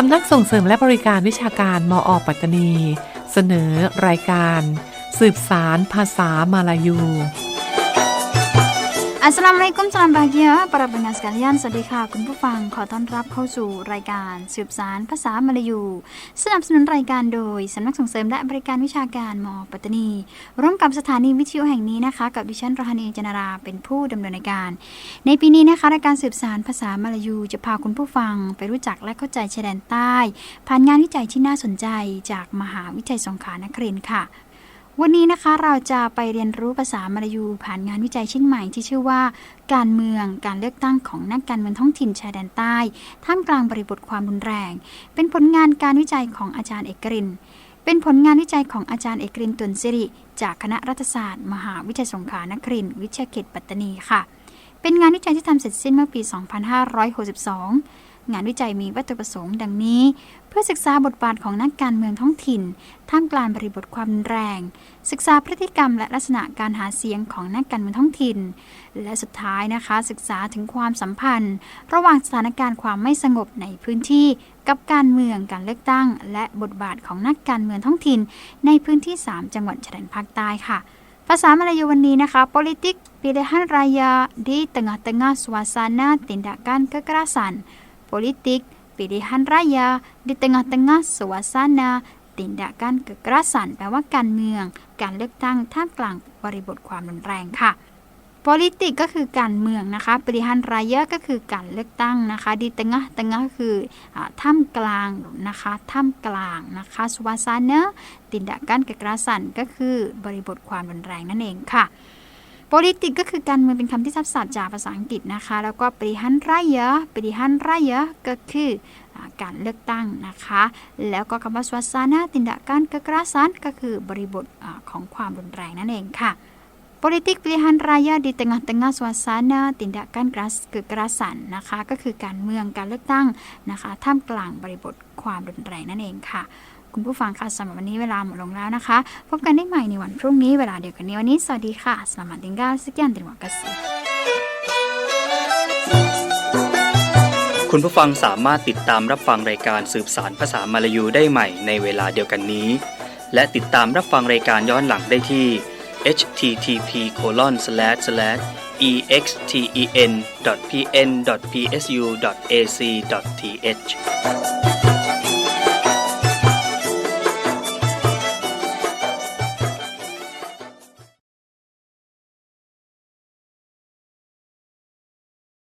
สำนักส่งเสริมและบริการวิชาการมอปัตตานี เสนอรายการ สืบสารภาษามาลายู Assalamualaikum salam bahagia para pendengar sekalian สวัสดีค่ะ คุณผู้ฟังขอต้อนรับเข้าสู่รายการสืบสารภาษามลายู สนับสนุนรายการโดยสำนักส่งเสริมและบริการวิชาการมปัตตานี ร่วมกับสถานีวิทยุแห่งนี้นะคะ กับดิฉันรหานีจนาราเป็นผู้ดำเนินรายการ ในปีนี้นะคะรายการสืบสารภาษามลายูจะพาคุณผู้ฟังไปรู้จักและเข้าใจชายแดนใต้ ผ่านงานวิจัยที่น่าสนใจจากมหาวิทยาลัยสงขลานครินทร์ค่ะ วันนี้นะคะเราจะไปเรียนรู้ภาษามลายูผ่านงานวิจัยชิ้นใหม่ที่ชื่อว่า การเมืองการเลือกตั้งของนักการเมืองท้องถิ่นชายแดนใต้ ท่ามกลางบริบทความรุนแรง เป็นผลงานการวิจัยของอาจารย์เอกริน เป็นผลงานวิจัยของอาจารย์เอกรินตุนสิริ จากคณะรัฐศาสตร์ มหาวิทยาลัยสงขลานครินทร์วิทยาเขตปัตตานีค่ะ เป็นงานวิจัยที่ทำเสร็จสิ้นเมื่อปี 2562 งานวิจัยมีวัตถุประสงค์ดังนี้ เพื่อศึกษาบทบาทของนักการเมืองท้องถิ่น ท่ามกลางบริบทความแรง ศึกษาพฤติกรรมและลักษณะการหาเสียงของนักการเมืองท้องถิ่น และสุดท้ายนะคะ ศึกษาถึงความสัมพันธ์ ระหว่างสถานการณ์ความไม่สงบในพื้นที่ กับการเมืองการเลือกตั้ง และบทบาทของนักการเมืองท้องถิ่น ในพื้นที่ 3 จังหวัดชายแดนภาคใต้ค่ะภาษามลายูวันนี้นะคะ politik pilihan raya di tengah-tengah suasana tindakan kekerasan politik pilihan raya di tengah-tengah suasana tindakan kekerasan แปลว่าการเมือง การเลือกตั้งท่ามกลางบริบทความรุนแรงค่ะ politik ก็คือการเมืองนะคะ pilihan raya ก็คือการเลือกตั้งนะคะ di tengah tengah ก็คือท่ามกลางนะคะท่ามกลางนะคะ suasana tindakan kekerasan ก็คือบริบทความรุนแรงนั่นเองค่ะ politik ก็คือการเมืองเป็นคำที่ซับซ้อนจากภาษาอังกฤษนะคะ แล้วก็ pilihan raya pilihan raya ก็คืออการเลือกตั้งนะคะ แล้วก็คำว่า suasana tindakan kekerasan ก็คือบริบทอของความรุนแรงนั่นเองค่ะ politik pilihan raya di tengah-tengah suasana tindakan keras kekerasan นะคะ ก็คือการเมืองการเลือกตั้งนะคะ ท่ามกลางบริบทความรุนแรงนั่นเองค่ะ คุณผู้ฟังคะสำหรับวันนี้เวลาหมดลงแล้วนะคะ พบกันได้ใหม่ในวันพรุ่งนี้เวลาเดียวกันนี้วันนี้ สวัสดีค่ะ selamat tinggal sekian terima kasih คุณผู้ฟังสามารถติดตามรับฟังรายการสืบสารภาษามาลายูได้ใหม่ในเวลาเดียวกันนี้ และติดตามรับฟังรายการย้อนหลังได้ที่ http colon slash slash exten.pn.psu.ac.th